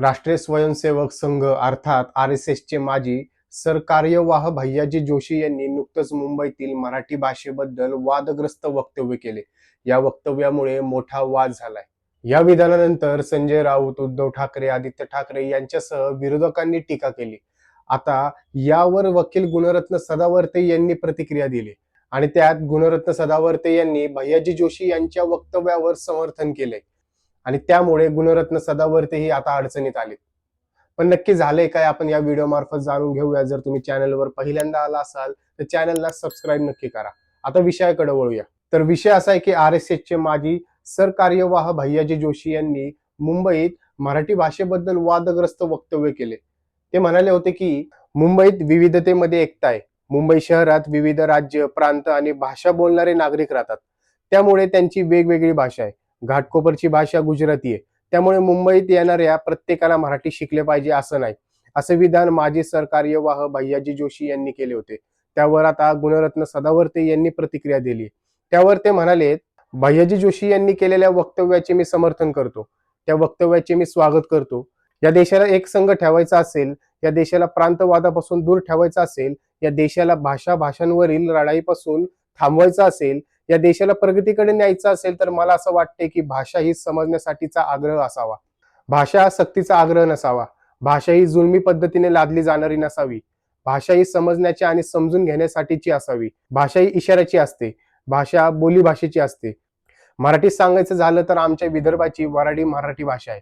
राष्ट्रीय स्वयंसेवक संघ अर्थात R S एसचे माजी सरकार्यवाह भैयाजी जोशी यांनी नुकतंच मुंबईतील मराठी भाषेबद्दल वादग्रस्त वक्तव्य केले. या वक्तव्यामुळे मोठा वाद झालाय. या विधानानंतर संजय राऊत उद्धव ठाकरे आदित्य ठाकरे यांच्यासह विरोधकांनी टीका केली. आता यावर वकील गुणरत्न सदावर्ते यांनी प्रतिक्रिया दिली आणि त्यात गुणरत्न सदावर्ते यांनी भैयाजी जोशी यांच्या वक्तव्यावर समर्थन केले. आणि त्यामुळे गुणरत्न सदावर्ते ही आता अडचणीत आले पण नक्की झालंय काय? आपण या व्हिडिओ मार्फत जाणून घेऊया. जर तुम्ही चॅनलवर पहिल्यांदा आला असाल तर चॅनलला सबस्क्राईब नक्की करा. आता विषयाकडे वळूया. तर विषय असा आहे की आर एस एसचे माजी सरकार्यवाह भैयाजी जोशी यांनी मुंबईत मराठी भाषेबद्दल वादग्रस्त वक्तव्य केले. ते म्हणाले होते की मुंबईत विविधतेमध्ये एकता आहे. मुंबई शहरात विविध राज्य प्रांत आणि भाषा बोलणारे नागरिक राहतात. त्यामुळे त्यांची वेगवेगळी भाषा आहे. घाटकोपरची भाषा गुजराती आहे. त्यामुळे मुंबईत येणाऱ्या प्रत्येकाला मराठी शिकले पाहिजे असं नाही. असे विधान माजी सरकार्यवाह भैयाजी जोशी यांनी केले होते. त्यावर आता गुणरत्न सदावर्ते यांनी प्रतिक्रिया दिली. त्यावर ते म्हणाले भैयाजी जोशी यांनी केलेल्या वक्तव्याचे मी समर्थन करतो. त्या वक्तव्याचे मी स्वागत करतो. या देशाला एक संघ ठेवायचा असेल या देशाला प्रांतवादापासून दूर ठेवायचा असेल या देशाला भाषा भाषांवरील लढाईपासून थांबवायचं असेल या देशाला प्रगतीकडे न्यायचं असेल तर मला असं वाटते की भाषा ही समजण्यासाठीचा आग्रह असावा. भाषा हा सक्तीचा आग्रह नसावा. भाषा ही जुलमी पद्धतीने लादली जाणारी नसावी. भाषा ही समजण्याची आणि समजून घेण्यासाठीची असावी. भाषा ही इशाऱ्याची असते. भाषा बोली भाषेची असते. मराठीत सांगायचं झालं तर आमच्या विदर्भाची वराडी मराठी भाषा आहे.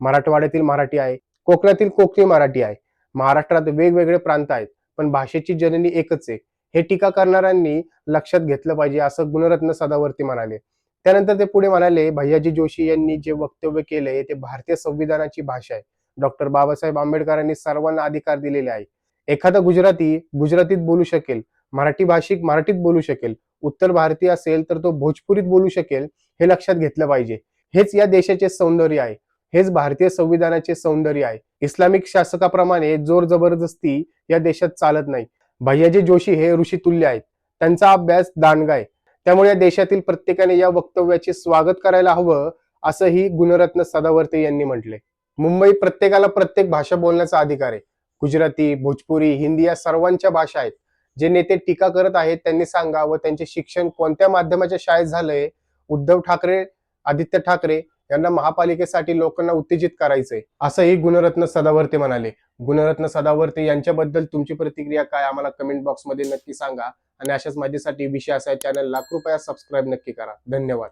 मराठवाड्यातील मराठी आहे. कोकणातील कोकणी मराठी आहे. महाराष्ट्रात वेगवेगळे प्रांत आहेत. पण भाषेची जननी एकच आहे. हे टीका करणाऱ्यांनी लक्षात घेतलं पाहिजे असं गुणरत्न सदावर्ती म्हणाले. त्यानंतर ते पुढे म्हणाले भैयाजी जोशी यांनी जे वक्तव्य केले ते भारतीय संविधानाची भाषा आहे. डॉक्टर बाबासाहेब आंबेडकरांनी सर्वांना अधिकार दिलेले आहे. एखादा गुजराती गुजरातीत बोलू शकेल मराठी भाषिक मराठीत बोलू शकेल उत्तर भारतीय असेल तर तो भोजपुरीत बोलू शकेल हे लक्षात घेतलं पाहिजे. हेच या देशाचे सौंदर्य आहे. हेच भारतीय संविधानाचे सौंदर्य आहे. इस्लामिक शासकाप्रमाणे जोर जबरदस्ती या देशात चालत नाही. भैयाजी जोशी हे ऋषी तुल्य आहेत. त्यांचा अभ्यास दांडगा आहे. त्यामुळे या देशातील प्रत्येकाने या वक्तव्याचे स्वागत करायला हवं असंही गुणरत्न सदावर्ते यांनी म्हटले. मुंबई प्रत्येकाला प्रत्येक भाषा बोलण्याचा अधिकार आहे. गुजराती भोजपुरी हिंदी या सर्वांच्या भाषा आहेत. जे नेते टीका करत आहेत त्यांनी सांगा व त्यांचे शिक्षण कोणत्या माध्यमाच्या शाळेत झालंय उद्धव ठाकरे आदित्य ठाकरे यांना महापालिकेसाठी लोकांना उत्तेजित करायचंय असंही गुणरत्न सदावर्ते म्हणाले. गुणरत्न सदावर्ते यांच्याबद्दल तुमची प्रतिक्रिया काय? आम्हाला कमेंट बॉक्समध्ये नक्की सांगा. आणि अशाच माझ्यासाठी विषय असा चॅनलला कृपया सबस्क्राईब नक्की करा. धन्यवाद.